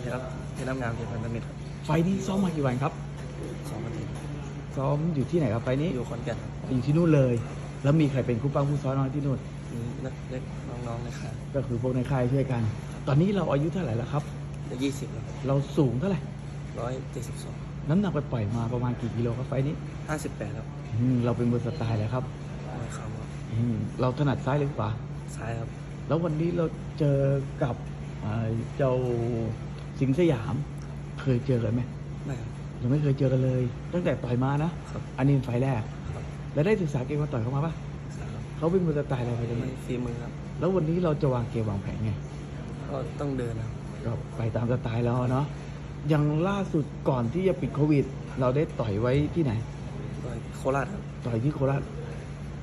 วัสดีครับที่น้ำงามเกียรติพันธมิตรครับไฟล์นี้ซ้อมมากี่วันครับ สองอาทิตย์ซ้อมอยู่ที่ไหนครับไฟล์นี้อยู่ขอนแก่นครับอยู่ที่นู่นเลย แล้วมีใครเป็นคู่ปั้งคู่ซ้อมน้องที่นู่น มีนักเล็กน้องๆในค่ายก็คือพวกในค่ายช่วยกัน ตอนนี้เราอายุเท่าไหร่แล้วครับ จะยี่สิบแล้วเราสูงเท่าไหร่ ร้อยเจ็ดสิบสองน้ำหนักไปปล่อยมาประมาณกี่กิโลครับไฟล์นี้ห้าสิบแปดครับอืมเราเป็นมวยสไตล์แล้วครับมวยเข่าครับอืมเราถนัดซ้ายหรือขวา ซ้ายครับแล้ววันนี้เราเจอกับอ่าเจ้า สิงห์สยาม เคยเจอกันไหมไม่ครับ ยังไม่เคยเจอกันเลย ตั้งแต่ต่อยมานะครับ อันนี้เป็นไฟล์แรก ครับแล้วได้ศึกษาเกมมาต่อยเขามาปะสามเขาเป็นมวยสไตล์อะไรไปกันไม่ฝีมือครับ แล้ววันนี้เราจะวางเกมวางแผนไงก็ต้องเดินนะครับก็ไปตามสไตล์เราเนาะอย่างล่าสุดก่อนที่จะปิดโควิด เราได้ต่อยไว้ที่ไหนโดยโคราชครับ ต่อยที่โคราช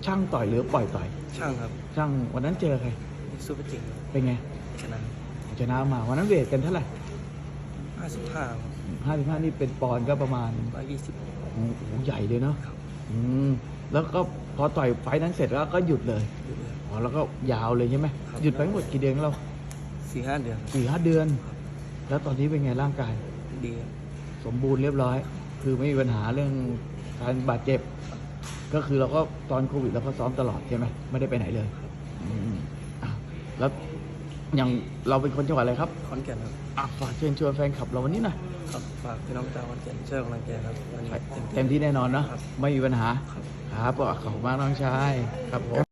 ช่างต่อยหรือปล่อยต่อย ช่างครับช่างวันนั้นเจอใคร ซูเปอร์จิงครับเป็นไงชนะชนะมาวันนั้นเวทกันเท่าไหร่ห้า สิบห้าห้าสิบห้านี่เป็นปอนด์ก็ประมาณร้อยยี่สิบโอ้โหใหญ่เลยเนาะครับอืมแล้วก็พอต่อยไฟท์นั้นเสร็จแล้วก็หยุดเลยอยู่เลยอ๋อแล้วก็ยาวเลยใช่ไหมครับหยุดไปทั้งหมดกี่เดือนแล้วสี่ห้าเดือนครับสี่ห้าเดือน แล้วตอนนี้เป็นไงร่างกายดีครับสมบูรณ์เรียบร้อย คือไม่มีปัญหาเรื่องการบาดเจ็บ ก็คือเราก็ตอนโควิดเราก็ซ้อมตลอดใช่ไหมไม่ได้ไปไหนเลยอืมอะแล้ว อย่างเราเป็นคนจังหวัดอะไรครับขอนแก่นครับอะฝากเชิญชวนแฟนคลับเราวันนี้หน่อยครับฝากพี่น้องชาวขอนแก่นช่วยกำลังใจครับวันนี้เต็มที่เต็มที่แน่นอนเนาะครับไม่มีปัญหาครับครับขอบคุณมากน้องชายครับผม